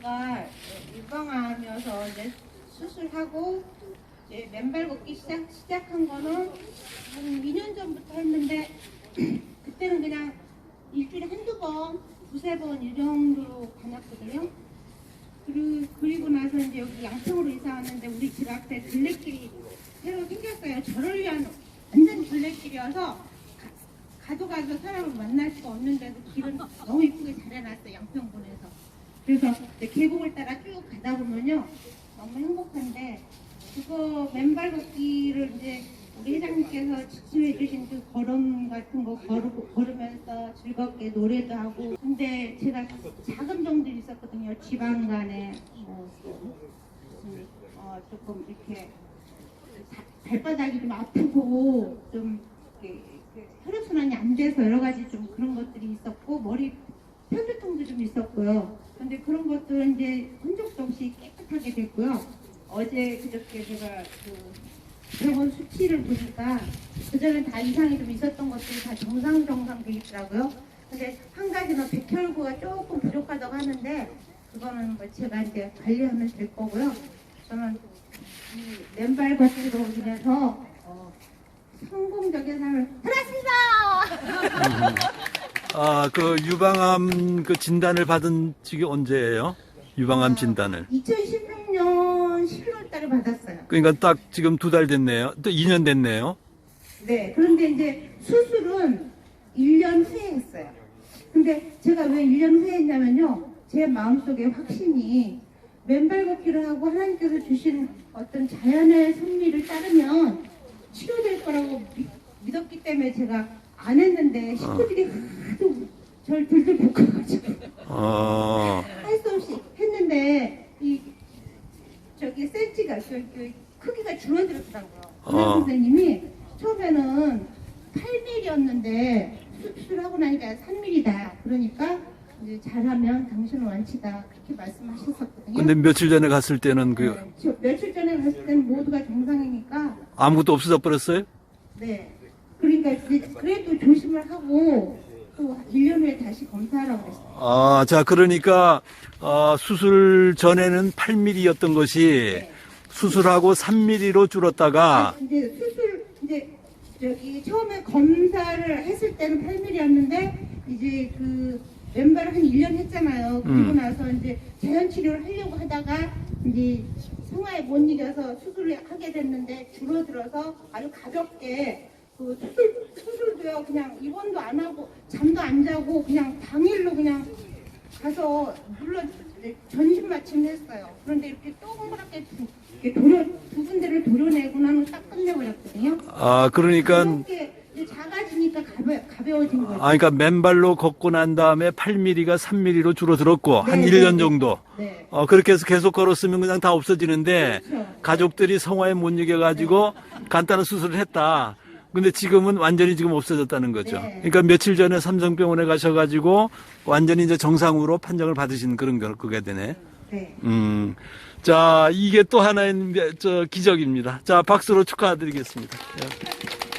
제가 유방암이어서 이제 수술하고 이제 맨발 걷기 시작, 시작한 거는 한 2년 전부터 했는데 그때는 그냥 일주일에 한두 번, 두세 번 이 정도로 다녔거든요. 그리고, 그리고 나서 이제 여기 양평으로 이사 왔는데 우리 집 앞에 둘레길이 새로 생겼어요. 저를 위한 완전 둘레길이어서 가, 가도 가도 사람을 만날 수가 없는데도 길은 너무 이쁘게 잘 해놨어요. 양평군에서. 그래서 이제 계곡을 따라 쭉 가다 보면요. 너무 행복한데 그거 맨발 걷기를 이제 우리 회장님께서 지침해 주신 그 걸음 같은 거 걸고, 걸으면서 즐겁게 노래도 하고 근데 제가 자금종들이 있었거든요 지방 간에 뭐, 무슨, 어, 조금 이렇게 자- 발바닥이 좀 아프고 좀 혈액순환이 안 돼서 여러 가지 좀 그런 것들이 있었고 머리 편두통도 좀 있었고요. 근데 그런 것들은 이제 흔적도 없이 깨끗하게 됐고요. 어제 그저께 제가 그 병원 수치를 보니까 그전엔 다 이상이 좀 있었던 것들이 다 정상 정상 돼 있더라고요. 근데 한 가지는 백혈구가 조금 부족하다고 하는데 그거는 뭐 제가 이제 관리하면 될 거고요. 저는 이 맨발 걷기로 인해서 어, 성공적인 삶을 살았습니다. 아, 그 유방암 그 진단을 받은 지게 언제예요? 유방암 진단을. 2016년 11월 달에 받았어요. 그러니까 딱 지금 두 달 됐네요. 또 2년 됐네요. 네. 그런데 이제 수술은 1년 후에 했어요. 근데 제가 왜 1년 후에 했냐면요. 제 마음속에 확신이 맨발 걷기를 하고 하나님께서 주신 어떤 자연의 섭리를 따르면 치료될 거라고 믿, 믿었기 때문에 제가 안 했는데 식구들이 하도 절 들들 볶아가지고 어, 할수 없이 했는데 이 저기 센치가 그, 그 크기가 줄어들었더라고요. 어. 의사 선생님이 처음에는 8mm였는데 수술하고 나니까 3mm다. 그러니까 이제 잘하면 당신은 완치다. 그렇게 말씀하셨었거든요. 근데 며칠 전에 갔을 때는 그 네, 저 며칠 전에 갔을 때는 모두가 정상이니까 아무것도 없어져 버렸어요? 네. 그러니까 이제 그래도 조심을 하고 또 1년 후에 다시 검사하라고 그랬어요. 아, 자, 그러니까, 어, 수술 전에는 8mm였던 것이 네. 수술하고 3mm로 줄었다가, 아, 이제 수술 이제 저기 처음에 검사를 했을 때는 8mm였는데 이제 그 왼발을 한 1년 했잖아요. 그리고 음. 나서 이제 자연 치료를 하려고 하다가 이제 생활에 못 이겨서 수술을 하게 됐는데 줄어들어서 아주 가볍게 그 수술 수술도요 그냥 입원도 안 하고 잠도 안 자고 그냥 당일로 그냥 가서 물론 이제 전신 마취를 했어요. 그런데 이렇게 동그랗게 두, 이렇게 도려, 두 군데를 도려내고 나면 딱 끝내버렸거든요. 아, 그러니까, 이렇게 이제 작아지니까 가벼, 가벼워진 거죠. 아, 그러니까 맨발로 걷고 난 다음에 8mm가 3mm로 줄어들었고, 한 네, 1년 네, 정도. 네. 어, 그렇게 해서 계속 걸었으면 그냥 다 없어지는데, 그렇죠. 가족들이 성화에 못 이겨 가지고 간단한 수술을 했다. 근데 지금은 완전히 지금 없어졌다는 거죠. 네. 그러니까 며칠 전에 삼성병원에 가셔가지고 완전히 이제 정상으로 판정을 받으신 그런 걸 거게 되네. 네. 음. 자, 이게 또 하나의 저 기적입니다. 자, 박수로 축하드리겠습니다. 예.